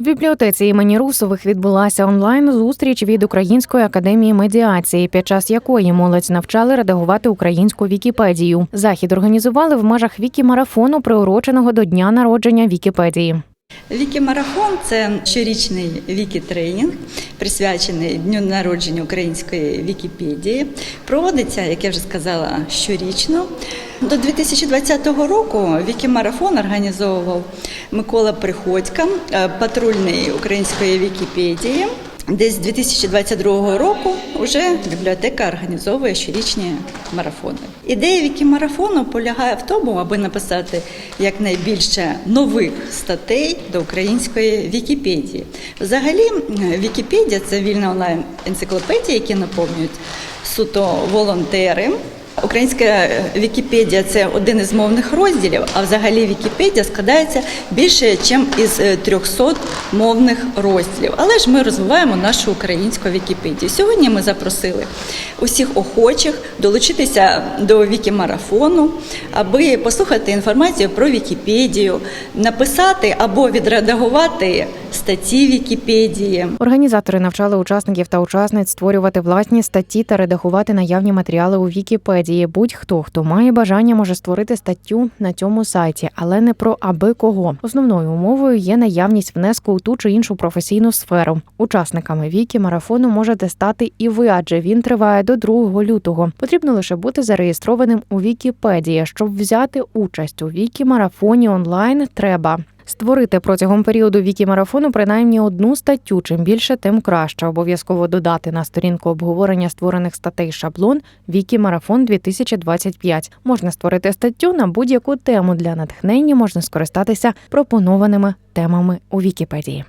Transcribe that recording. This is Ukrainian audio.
В бібліотеці імені Русових відбулася онлайн зустріч від Української академії медіації, під час якої молодь навчали редагувати українську Вікіпедію. Захід організували в межах вікі-марафону, приуроченого до дня народження Вікіпедії. Вікімарафон це щорічний вікі-тренінг, присвячений дню народження української Вікіпедії. Проводиться, як я вже сказала, щорічно. До 2020 року Вікімарафон організовував Микола Приходько, е, патрульний української Вікіпедії. Десь з 2022 року вже бібліотека організовує щорічні марафони. Ідея вікімарафону полягає в тому, аби написати якнайбільше нових статей до української Вікіпедії. Взагалі, Вікіпедія це вільна онлайн енциклопедія, які наповнюють суто волонтери. Українська е, Вікіпедія це один із мовних розділів, а взагалі Вікіпедія складається більше, ніж із е, 300 мовних розділів. Але ж ми розвиваємо нашу українську Вікіпедію. Сьогодні ми запросили усіх охочих долучитися до Вікімарафону, аби послухати інформацію про Вікіпедію, написати або відредагувати статті Вікіпедії. Організатори навчали учасників та учасниць створювати власні статті та редагувати наявні матеріали у Вікіпедії. Будь-хто, хто має бажання, може створити статтю на цьому сайті, але не про аби кого. Основною умовою є наявність внеску у ту чи іншу професійну сферу. Учасниками вікі марафону можете стати і ви, адже він триває до 2 лютого. Потрібно лише бути зареєстрованим у Вікіпедії. Щоб взяти участь у вікі марафоні онлайн, треба. Створити протягом періоду віки марафону принаймні одну статтю. Чим більше, тим краще. Обов'язково додати на сторінку обговорення створених статей шаблон Вікі-марафон 2025. Можна створити статтю на будь-яку тему. Для натхнення можна скористатися пропонованими темами у Вікіпедії.